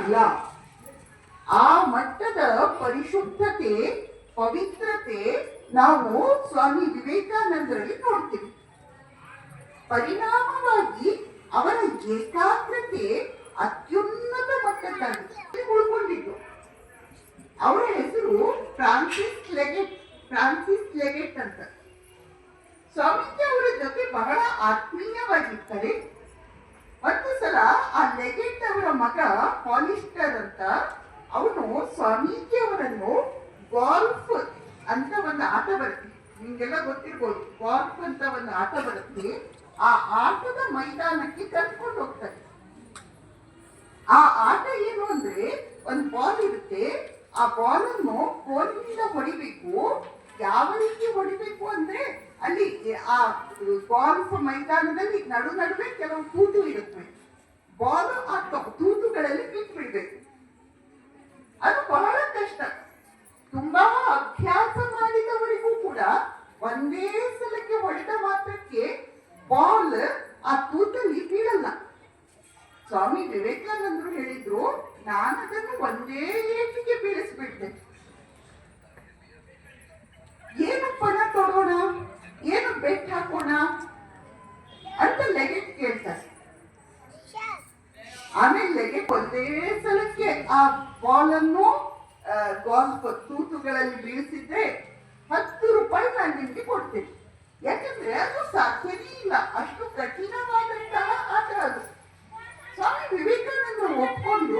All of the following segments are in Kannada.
ಇಲ್ಲ. ಆ ಮಟ್ಟದ ಪರಿಶುದ್ಧತೆ, ಪವಿತ್ರತೆ ನಾವು ಸ್ವಾಮಿ ವಿವೇಕಾನಂದರಲ್ಲಿ ನೋಡ್ತೀವಿ. ಪರಿಣಾಮವಾಗಿ ಅವರ ಏಕಾಗ್ರತೆ ಅತ್ಯುನ್ನತ ಮಟ್ಟದಲ್ಲಿ ಉಳ್ಕೊಂಡಿದ್ದು. ಅವರ ಹೆಸರು ಫ್ರಾನ್ಸಿಸ್ ಲೆಗೆಟ್ ಫ್ರಾನ್ಸಿಸ್ ಲೆಗೆಟ್ ಅಂತ. ಸ್ವಾಮೀಜಿ ಅವರ ಜೊತೆ ಬಹಳ ಆತ್ಮೀಯವಾಗಿರ್ತಾರೆ ಸಲ ಆ ಲೆಗೆಟ್ ಅವರ ಮಗ ಪಾಲಿಸ್ಟರ್ ಅಂತ ಅವನು ಸ್ವಾಮೀಜಿ ಅವರನ್ನು ಗಾಲ್ಫ್ ಅಂತ ಒಂದು ಆಟ ಬರುತ್ತೆ ನಿಮ್ಗೆಲ್ಲ ಗೊತ್ತಿರ್ಬೋದು, ಗಾಲ್ಫ್ ಅಂತ ಒಂದು ಆಟ ಬರುತ್ತೆ ಆ ಆಟದ ಮೈದಾನಕ್ಕೆ ಕರ್ಕೊಂಡು ಹೋಗ್ತಾರೆ ಆ ಆಟ ಏನು ಅಂದ್ರೆ ಒಂದು ಬಾಲ್ ಇರುತ್ತೆ. ಆ ಬಾಲ್ ಅನ್ನು ಕೋಲಿನಿಂದ ಹೊಡಿಬೇಕು. ಯಾವ ರೀತಿ ಹೊಡಿಬೇಕು ಅಂದ್ರೆ ಅಲ್ಲಿ ಆ ಗಾಲ್ಫ್ ಮೈದಾನದಲ್ಲಿ ನಡು ನಡುವೆ ಕೆಲವು ಕೂಟು ಇರುತ್ತವೆ ಬಾಲ್ ಆ ತ- ತೂತುಗಳಲ್ಲಿ ಬಿಟ್ಟು ಬಿಡ್ಬೇಕು ಅದು ಬಹಳ ಕಷ್ಟ. ತುಂಬಾ ಅಭ್ಯಾಸ ಮಾಡಿದವರಿಗೂ ಕೂಡ ಒಂದೇ ಸಲಕ್ಕೆ ಹೊಡೆದ ಮಾತ್ರಕ್ಕೆ ಬಾಲ್ ಆ ತೂತಲ್ಲಿ ಬೀಳಲ್ಲ. ಸ್ವಾಮಿ ವಿವೇಕಾನಂದರು ಹೇಳಿದ್ರು ನಾನು ಅದನ್ನು ಒಂದೇ ಏಟಿಗೆ ಬೀಳಿಸ್ಬಿಟ್ಟೆ ಏನು ಪಣ ತೊಡೋಣ ಏನು ಬೆಟ್ ಹಾಕೋಣ ಅಂತ ಲೆಗೆಟ್ ಕೇಳ್ತಾರೆ ಆಮೇಲೆ ಲೆಗೆಟ್ ಒಂದೇ ಸಲಕ್ಕೆ ಆ ಬಾಲನ್ನು ಗಾಲ್ಫ್ ತೂತುಗಳಲ್ಲಿ ಬೀಳಿಸಿದ್ರೆ ಹತ್ತು ರೂಪಾಯಿ ನಾನು ನಿಮಗೆ ಕೊಡ್ತೇನೆ. ಯಾಕಂದ್ರೆ ಅದು ಸಾಧ್ಯವೇ ಇಲ್ಲ. ಅಷ್ಟು ಕಠಿಣವಾದಂತಹ ಆಟ ಅದು. ಸ್ವಾಮಿ ವಿವೇಕಾನಂದರು ಒಪ್ಕೊಂಡು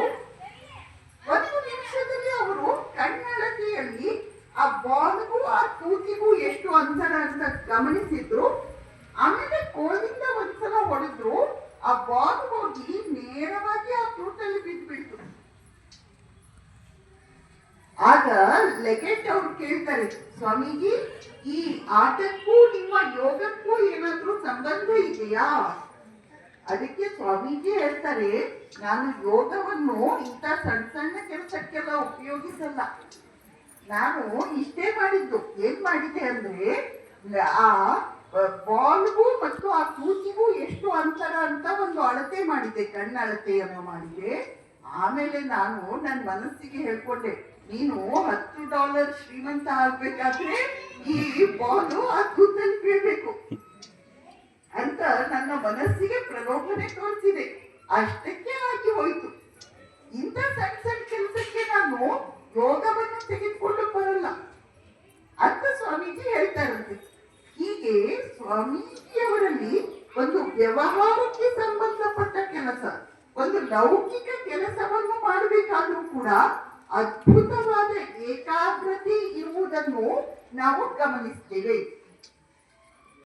ಒಂದು ನಿಮಿಷದಲ್ಲಿ ಅವರು ಕಣ್ಣಳತೆಯಲ್ಲಿ ಆ ಬಾಲ್ಗೂ, ಆ ತೂತಿಗೂ ಎಷ್ಟು ಅಂತರ ಅಂತ ಗಮನಿಸಿದ್ರು. ಆಮೇಲೆ ಕೋಲಿಂದ ಒಂದ್ಸಲ ಹೊಡೆದ್ರು. ಆ ಬಾಲ್ ಹೋಗಿ ನೇರವಾಗಿ ಆ ತೂತಲ್ಲಿ ಬಿದ್ದುಬಿಡ್ತು ಆಗ ಲೆಗೆಟ್ ಅವ್ರು ಕೇಳ್ತಾರೆ, ಸ್ವಾಮೀಜಿ, ಈ ಆಟಕ್ಕೂ ನಿಮ್ಮ ಯೋಗಕ್ಕೂ ಏನಾದ್ರೂ ಸಂಬಂಧ ಇದೆಯಾ? ಅದಕ್ಕೆ ಸ್ವಾಮೀಜಿ ಹೇಳ್ತಾರೆ, ನಾನು ಯೋಗವನ್ನು ಇಂಥ ಸಣ್ಣ ಸಣ್ಣ ಕೆಲಸಕ್ಕೆಲ್ಲ ಉಪಯೋಗಿಸಲ್ಲ. ನಾನು ಇಷ್ಟೇ ಮಾಡಿದ್ದು. ಏನ್ ಮಾಡಿದೆ ಅಂದ್ರೆ, ಆ ಬಾಲ್ಗೂ ಮತ್ತು ಆ ಕೂತಿಗೂ ಎಷ್ಟು ಅಂತರ ಅಂತ ಒಂದು ಅಳತೆ ಮಾಡಿದೆ, ಕಣ್ಣಳತೆಯನ್ನು ಮಾಡಿದೆ. ಆಮೇಲೆ ನಾನು ನನ್ನ ಮನಸ್ಸಿಗೆ ಹೇಳ್ಕೊಂಡೆ ನೀನು ಹತ್ತು ಡಾಲರ್ ಶ್ರೀಮಂತ ಆಗ್ಬೇಕಾದ್ರೆ ಈ ಬಾಲು ಆ ಕೂತಲ್ಲಿ ಬೀಳ್ಬೇಕು. ಅಂತ ನನ್ನ ಮನಸ್ಸಿಗೆ ಪ್ರಲೋಭನೆ ತೋರಿಸಿದೆ. ಅಷ್ಟಕ್ಕೆ ಆಗಿ ಹೋಯ್ತು. ಇಂಥ ಸಣ್ಣ ಸಣ್ಣ ಕೆಲಸಕ್ಕೆ ನಾನು ಯೋಗವನ್ನು ತೆಗೆದುಕೊಂಡು ಬರಲ್ಲ. ಅಂತ ಸ್ವಾಮೀಜಿ ಹೇಳ್ತಾರಂತೆ. ಹೀಗೆ ಸ್ವಾಮೀಜಿಯವರಲ್ಲಿ ಒಂದು ವ್ಯವಹಾರಕ್ಕೆ ಸಂಬಂಧಪಟ್ಟ ಕೆಲಸ, ಒಂದು ಲೌಕಿಕ ಕೆಲಸವನ್ನು ಮಾಡಬೇಕಾದ್ರೂ ಕೂಡ ಅದ್ಭುತವಾದ ಏಕಾಗ್ರತೆ ಇರುವುದನ್ನು ನಾವು ಗಮನಿಸ್ತೇವೆ